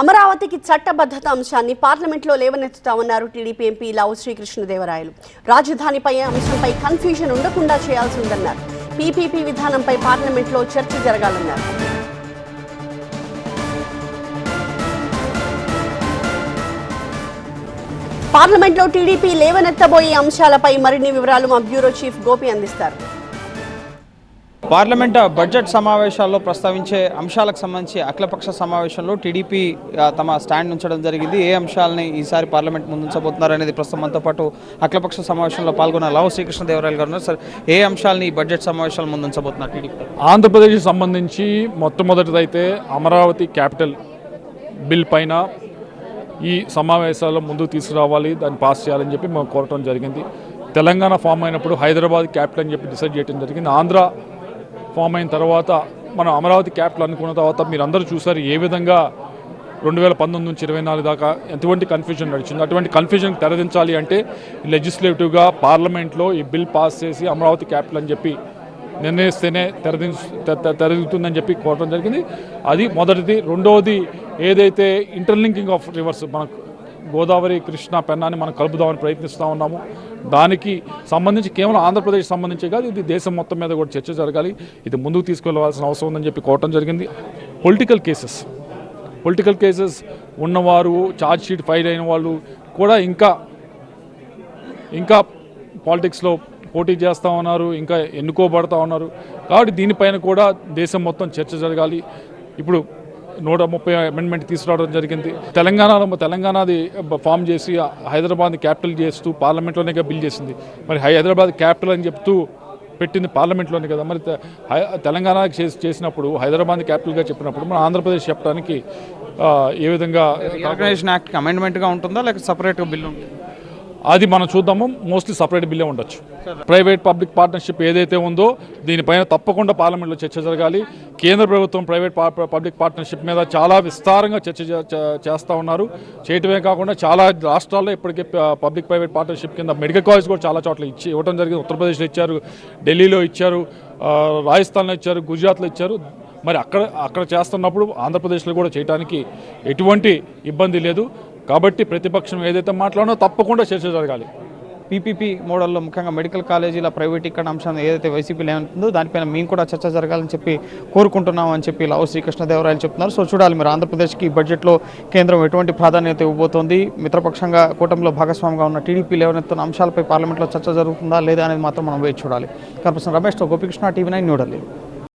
అమరావతికి చట్టబద్ధత అంశాన్ని పార్లమెంట్లో లేవనెత్తుతామన్నారు టీడీపీ ఎంపీ లావు శ్రీకృష్ణదేవరాయలు. రాజధానిపై అంశంపై కన్ఫ్యూజన్ ఉండకుండా చేయాల్సి ఉందన్నారు పీపీపీ విధానంపై పార్లమెంట్లో చర్చ జరగాలన్నారు. పార్లమెంట్లో టీడీపీ లేవనెత్తబోయే అంశాలపై మరిన్ని వివరాలు మా బ్యూరో చీఫ్ గోపి అందిస్తారు. పార్లమెంట్ బడ్జెట్ సమావేశాల్లో ప్రస్తావించే అంశాలకు సంబంధించి అఖిలపక్ష సమావేశంలో టీడీపీ తమ స్టాండ్ ఉంచడం జరిగింది. ఏ అంశాలని ఈసారి పార్లమెంట్ ముందుంచబోతున్నారు అనేది ప్రస్తుతం మనతో పాటు అఖిలపక్ష సమావేశంలో పాల్గొన్న లావు శ్రీకృష్ణదేవరాయలు గారు సార్ ఏ అంశాలని ఈ బడ్జెట్ సమావేశాలు ముందుంచబోతున్నారు టీడీపీ? ఆంధ్రప్రదేశ్కి సంబంధించి మొట్టమొదటిదైతే అమరావతి క్యాపిటల్ బిల్ పైన ఈ సమావేశాల్లో ముందుకు తీసుకురావాలి దాన్ని పాస్ చేయాలని చెప్పి మేము కోరటం జరిగింది. తెలంగాణ ఫామ్ అయినప్పుడు హైదరాబాద్ క్యాపిటల్ అని చెప్పి డిసైడ్ చేయడం జరిగింది. ఆంధ్ర ఫామ్ అయిన తర్వాత మనం అమరావతి క్యాపిటల్ అనుకున్న తర్వాత మీరు అందరూ చూసారు ఏ విధంగా రెండు వేల పంతొమ్మిది నుంచి ఇరవై నాలుగు దాకా ఎటువంటి కన్ఫ్యూజన్ నడిచింది. అటువంటి కన్ఫ్యూజన్ తెరదించాలి అంటే లెజిస్లేటివ్గా పార్లమెంట్లో ఈ బిల్ పాస్ చేసి అమరావతి క్యాపిటల్ అని చెప్పి నిర్ణయిస్తేనే తెరది తెరదిగుతుందని చెప్పి కోరడం జరిగింది. అది మొదటిది. రెండవది ఏదైతే ఇంటర్లింకింగ్ ఆఫ్ రివర్స్ మనకు గోదావరి కృష్ణ పెన్నాని మనం కలుపుదామని ప్రయత్నిస్తూ ఉన్నాము. దానికి సంబంధించి కేవలం ఆంధ్రప్రదేశ్ సంబంధించి కాదు ఇది దేశం మొత్తం మీద కూడా చర్చ జరగాలి. ఇది ముందుకు తీసుకెళ్ళవలసిన అవసరం ఉందని చెప్పి కోవటం జరిగింది. పొలిటికల్ కేసెస్ పొలిటికల్ కేసెస్ ఉన్నవారు ఛార్జ్ షీట్ ఫైల్ అయిన వాళ్ళు కూడా ఇంకా ఇంకా పాలిటిక్స్లో పోటీ చేస్తూ ఉన్నారు ఇంకా ఎన్నుకోబడతా ఉన్నారు. కాబట్టి దీనిపైన కూడా దేశం మొత్తం చర్చ జరగాలి. ఇప్పుడు నూట ముప్పై అమెండ్మెంట్ తీసుకురావడం జరిగింది. తెలంగాణలో తెలంగాణది ఫామ్ చేసి హైదరాబాద్ని క్యాపిటల్ చేస్తూ పార్లమెంట్లోనే బిల్ చేసింది. మరి హైదరాబాద్ క్యాపిటల్ అని చెప్తూ పెట్టింది పార్లమెంట్లోనే కదా. మరి తె- హై- తెలంగాణకి చేసి చేసినప్పుడు హైదరాబాద్ క్యాపిటల్గా చెప్పినప్పుడు మన ఆంధ్రప్రదేశ్ చెప్పడానికి ఏ విధంగా ఆర్గనైజేషన్ యాక్ట్ అమెండ్మెంట్గా ఉంటుందా? లేక సపరేట్గా బిల్లు ఉంటుంది? అది మనం చూద్దాము. మోస్ట్లీ సపరేట్ బిల్లే ఉండొచ్చు. ప్రైవేట్ పబ్లిక్ పార్ట్నర్షిప్ ఏదైతే ఉందో దీనిపైన తప్పకుండా పార్లమెంట్లో చర్చ జరగాలి. కేంద్ర ప్రభుత్వం ప్రైవేట్ పా- పబ్లిక్ పార్ట్నర్షిప్ మీద చాలా విస్తారంగా చర్చ చే- చేస్తూ ఉన్నారు. చేయటమే కాకుండా చాలా రాష్ట్రాల్లో ఇప్పటికే పబ్లిక్ ప్రైవేట్ పార్ట్నర్షిప్ కింద మెడికల్ కాలేజ్ కూడా చాలా చోట్ల ఇచ్చి ఇవ్వడం జరిగింది. ఉత్తరప్రదేశ్లో ఇచ్చారు ఢిల్లీలో ఇచ్చారు రాజస్థాన్లో ఇచ్చారు గుజరాత్లో ఇచ్చారు. మరి అక్కడ అక్కడ చేస్తున్నప్పుడు ఆంధ్రప్రదేశ్లో కూడా చేయడానికి ఎటువంటి ఇబ్బంది లేదు. కాబట్టి ప్రతిపక్షం ఏదైతే మాట్లాడినో తప్పకుండా చర్చ జరగాలి. పీపీపీ మోడల్లో ముఖ్యంగా మెడికల్ కాలేజీల ప్రైవేటీకరణ అంశం ఏదైతే వైసీపీ ఏమంటుందో దానిపైన మేము కూడా చర్చ జరగాలని చెప్పి కోరుకుంటున్నాం అని చెప్పి లావు శ్రీకృష్ణదేవరాయలు చెప్తున్నారు. సో చూడాలి మీరు ఆంధ్రప్రదేశ్కి బడ్జెట్లో కేంద్రం ఎటువంటి ప్రాధాన్యత ఇవ్వబోతోంది? మిత్రపక్షంగా కూటమిలో భాగస్వామిగా ఉన్న టీడీపీ లేవనెత్తున్న అంశాలపై పార్లమెంట్లో చర్చ జరుగుతుందా లేదా అనేది మాత్రం మనం వేచి చూడాలి. కనిపిస్తున్న రమేష్తో గోపికృష్ణ టీవీ నైన్ న్యూఢిల్లీ